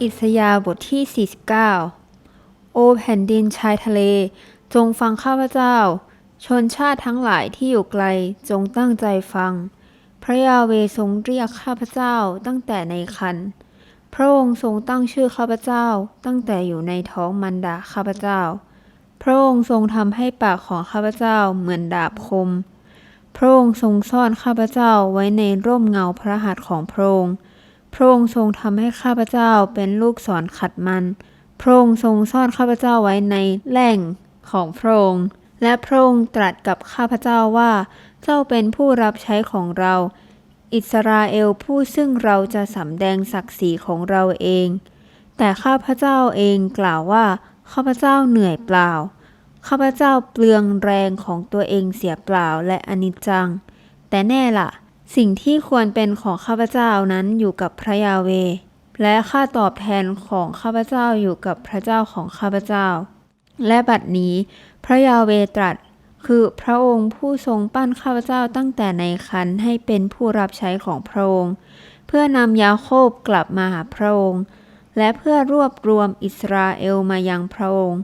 อิสยาบทที่ 49 โอแผ่นดินชายทะเล จงฟังข้าพเจ้า ชนชาติทั้งหลายที่อยู่ไกลจงตั้งใจฟัง พระยาเวทรงเรียกข้าพเจ้าตั้งแต่ในคัน พระองค์ทรงตั้งชื่อข้าพเจ้าตั้งแต่อยู่ในท้องมันดาข้าพเจ้า พระองค์ทรงทำให้ปากของข้าพเจ้าเหมือนดาบคม พระองค์ทรงซ่อนข้าพเจ้าไว้ในร่มเงาพระหัตถ์ของพระองค์ พระองค์ทรงทำให้ข้าพเจ้าเป็นลูกศรขัดมัน พระองค์ทรงซ่อนข้าพเจ้าไว้ในแหล่งของพระองค์ และพระองค์ตรัสกับข้าพเจ้าว่า เจ้าเป็นผู้รับใช้ของเรา อิสราเอลผู้ซึ่งเราจะสำแดงศักดิ์ศรีของเราเอง แต่ข้าพเจ้าเองกล่าวว่าข้าพเจ้าเหนื่อยเปล่า ข้าพเจ้าเปลืองแรงของตัวเองเสียเปล่าและอนิจจัง แต่แน่ละ่ะ สิ่งที่ควรเป็นของข้าพเจ้านั้นอยู่กับพระยาเว และค่าตอบแทนของข้าพเจ้าอยู่กับพระเจ้าของข้าพเจ้า และบัดนี้ พระยาเวตรัส คือพระองค์ผู้ทรงปั้นข้าพเจ้าตั้งแต่ในคันให้เป็นผู้รับใช้ของพระองค์ เพื่อนำยาโคบกลับมาหาพระองค์ และเพื่อรวบรวมอิสราเอลมายังพระองค์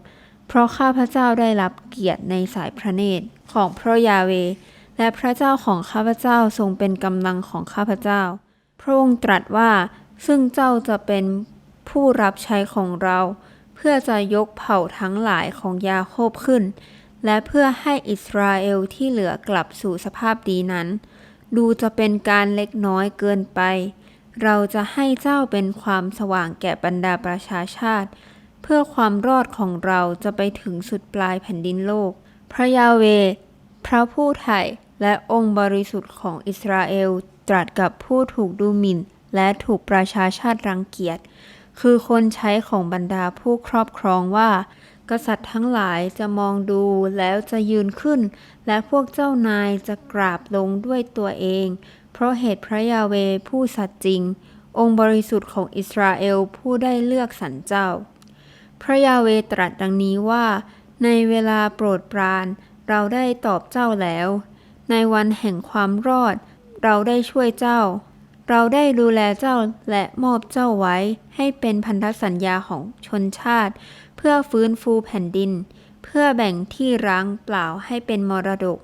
เพราะข้าพเจ้าได้รับเกียรติในสายพระเนตรของพระยาเว และพระเจ้าของข้าพเจ้าทรงเป็นกำลังของข้าพเจ้า พระองค์ตรัสว่า ซึ่งเจ้าจะเป็นผู้รับใช้ของเรา เพื่อจะยกเผ่าทั้งหลายของยาโคบขึ้น และเพื่อให้อิสราเอลที่เหลือกลับสู่สภาพดีนั้น ดูจะเป็นการเล็กน้อยเกินไป เราจะให้เจ้าเป็นความสว่างแก่บรรดาประชาชาติ เพื่อความรอดของเราจะไปถึงสุดปลายแผ่นดินโลก พระยาเว พระผู้ไถ่ และองค์บริสุทธิ์ของอิสราเอลตรัสกับผู้ถูกดูหมิ่น และถูกประชาชาติรังเกียจ คือคนใช้ของบรรดาผู้ครอบครองว่า กษัตริย์ทั้งหลายจะมองดูแล้วจะยืนขึ้น และพวกเจ้านายจะกราบลงด้วยตัวเอง เพราะเหตุพระยาเวผู้สัตย์จริง องค์บริสุทธิ์ของอิสราเอลผู้ได้เลือกสรรเจ้า พระยาเวตรัสดังนี้ว่า ในเวลาโปรดปราน เราได้ตอบเจ้าแล้ว ในวันแห่งความรอด เราได้ช่วยเจ้า เราได้ดูแลเจ้าและมอบเจ้าไว้ให้เป็นพันธสัญญาของชนชาติ เพื่อฟื้นฟูแผ่นดิน เพื่อแบ่งที่ร้างเปล่าให้เป็นมรดก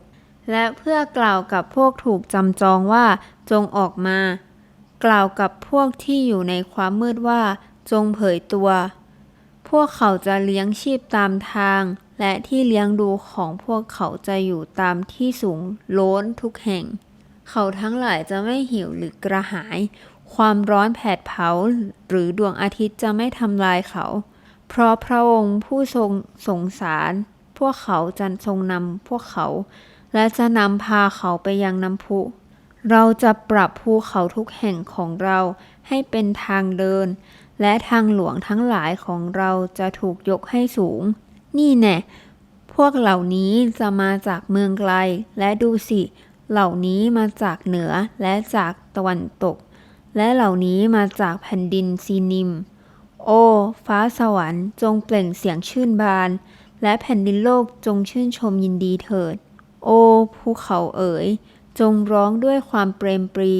และเพื่อกล่าวกับพวกถูกจำจองว่าจงออกมา กล่าวกับพวกที่อยู่ในความมืดว่าจงเผยตัว พวกเขาจะเลี้ยงชีพตามทาง และที่เลี้ยงดูของพวกเขาจะอยู่ตามที่สูงโล้นทุกแห่ง เขาทั้งหลายจะไม่หิวหรือกระหาย ความร้อนแผดเผาหรือดวงอาทิตย์จะไม่ทำลายเขา เพราะพระองค์ผู้ทรงสงสาร พวกเขาจะทรงนำพวกเขา และจะนำพาเขาไปยังน้ำพุ เราจะปรับภูเขาทุกแห่งของเราให้เป็นทางเดิน และทางหลวงทั้งหลายของเราจะถูกยกให้สูง นี่แน่พวกเหล่านี้จะมาจากเมืองไกล และดูสิ เหล่านี้มาจากเหนือและจากตะวันตก และเหล่านี้มาจากแผ่นดินซีนิม โอ้ ฟ้าสวรรค์จงเปล่งเสียงชื่นบาน และแผ่นดินโลกจงชื่นชมยินดีเถิด โอ้ภูเขาเอ๋ย จงร้องด้วยความเปรมปรี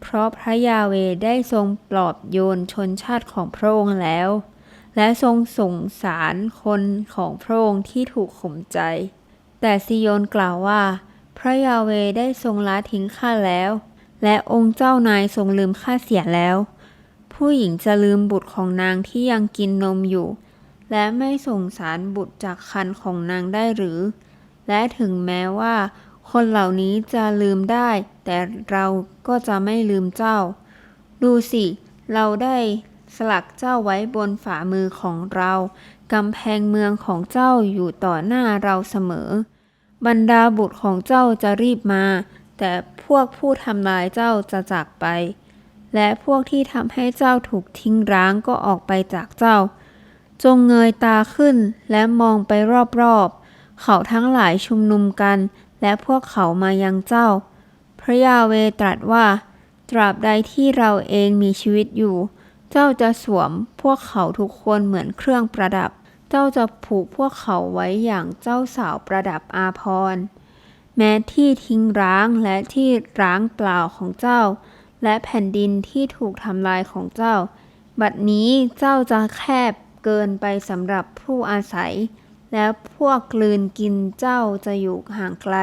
เพราะพระยาเวได้ทรงปลอบโยนชนชาติของพระองค์แล้ว และทรงสงสารคนของพระองค์ที่ถูกข่มใจ แต่ซิโยนกล่าวว่า พระยาเวได้ทรงละทิ้งข้าแล้ว และองค์เจ้านายทรงลืมข้าเสียแล้ว ผู้หญิงจะลืมบุตรของนางที่ยังกินนมอยู่ และไม่สงสารบุตรจากคันของนางได้หรือ และถึงแม้ว่า คนเหล่านี้จะลืมได้ แต่เราก็จะไม่ลืมเจ้า ดูสิ เราได้ สลักเจ้าไว้บนฝ่ามือของเรากำแพงเมืองของเจ้าอยู่ต่อหน้าเราเสมอ บรรดาบุตรของเจ้าจะรีบมา แต่พวกผู้ทำลายเจ้าจะจากไป และพวกที่ทำให้เจ้าถูกทิ้งร้างก็ออกไปจากเจ้า จงเงยตาขึ้นและมองไปรอบๆ เขาทั้งหลายชุมนุมกัน และพวกเขามายังเจ้า พระยาเวตรัสว่า ตราบใดที่เราเองมีชีวิตอยู่ เจ้าจะสวมพวกเขาทุกคนเหมือนเครื่องประดับ เจ้าจะผูกพวกเขาไว้อย่างเจ้าสาวประดับอาภรแม้ที่ทิ้งร้างและที่ร้างเปล่าของเจ้า และแผ่นดินที่ถูกทำลายของเจ้า บัดนี้เจ้าจะแคบเกินไปสำหรับผู้อาศัย และพวกกลืนกินเจ้าจะอยู่ห่างไกล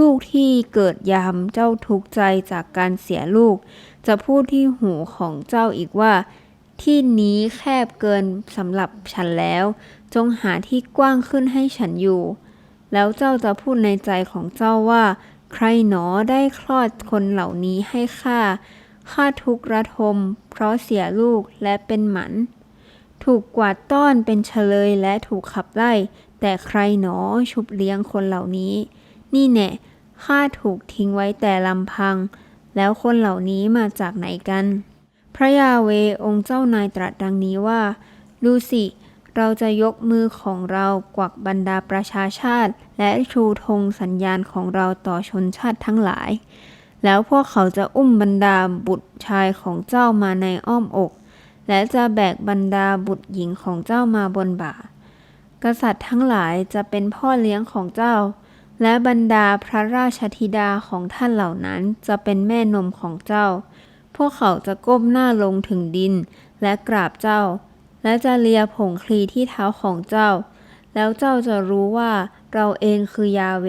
ลูกๆที่เกิดยามเจ้าทุกข์ใจจากการเสียลูก จะพูดที่หูของเจ้าอีกว่า ที่นี้แคบเกินสำหรับฉันแล้ว จงหาที่กว้างขึ้นให้ฉันอยู่ แล้วเจ้าจะพูดในใจของเจ้าว่า ใครหนอได้คลอดคนเหล่านี้ให้ข้าข้าทุกข์ระทม เพราะเสียลูกและเป็นหมัน ถูกกวาดต้อนเป็นเฉลยและถูกขับไล่ แต่ใครหนอชุบเลี้ยงคนเหล่านี้ นี่แน่ข้าถูกทิ้งไว้แต่ลำพัง แล้วคนเหล่านี้มาจากไหนกัน พระยาเวองค์เจ้านายตรัสดังนี้ว่า ดูสิ เราจะยกมือของเรากวักบรรดาประชาชาติ และชูธงสัญญาณของเราต่อชนชาติทั้งหลาย แล้วพวกเขาจะอุ้มบรรดาบุตรชายของเจ้ามาในอ้อมอก และจะแบกบรรดาบุตรหญิงของเจ้ามาบนบ่ากษัตริย์ทั้งหลายจะเป็นพ่อเลี้ยงของเจ้า และบรรดาพระราชธิดาของท่านเหล่านั้นจะเป็นแม่นมของเจ้า พวกเขาจะก้มหน้าลงถึงดิน และกราบเจ้า และจะเลียผงคลีที่เท้าของเจ้า แล้วเจ้าจะรู้ว่าเราเองคือยาเว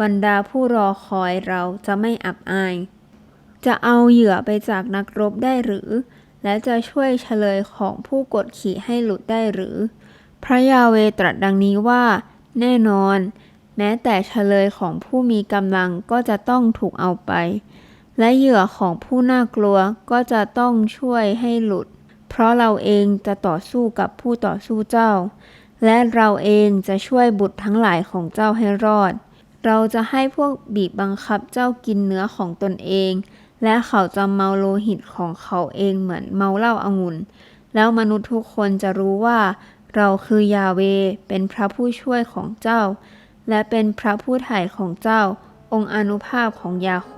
บรรดาผู้รอคอยเราจะไม่อับอาย จะเอาเหยื่อไปจากนักรบได้หรือ และจะช่วยเฉลยของผู้กดขี่ให้หลุดได้หรือ พระยาเวตรัสดังนี้ว่า แน่นอน แม้แต่เฉลยของผู้มีกำลังก็จะต้องถูกเอาไป และเหยื่อของผู้น่ากลัวก็จะต้องช่วยให้หลุด เพราะเราเองจะต่อสู้กับผู้ต่อสู้เจ้า และเราเองจะช่วยบุตรทั้งหลายของเจ้าให้รอด เราจะให้พวกบีบบังคับเจ้ากินเนื้อของตนเอง และเขาจะเมาโลหิตของเขาเองเหมือนเมาเหล้าอางุ่น แล้วมนุษย์ทุกคนจะรู้ว่า เราคือยาเวเป็นพระผู้ช่วยของเจ้า และเป็นพระผู้ไถ่ของเจ้าองค์อนุภาพของยาโค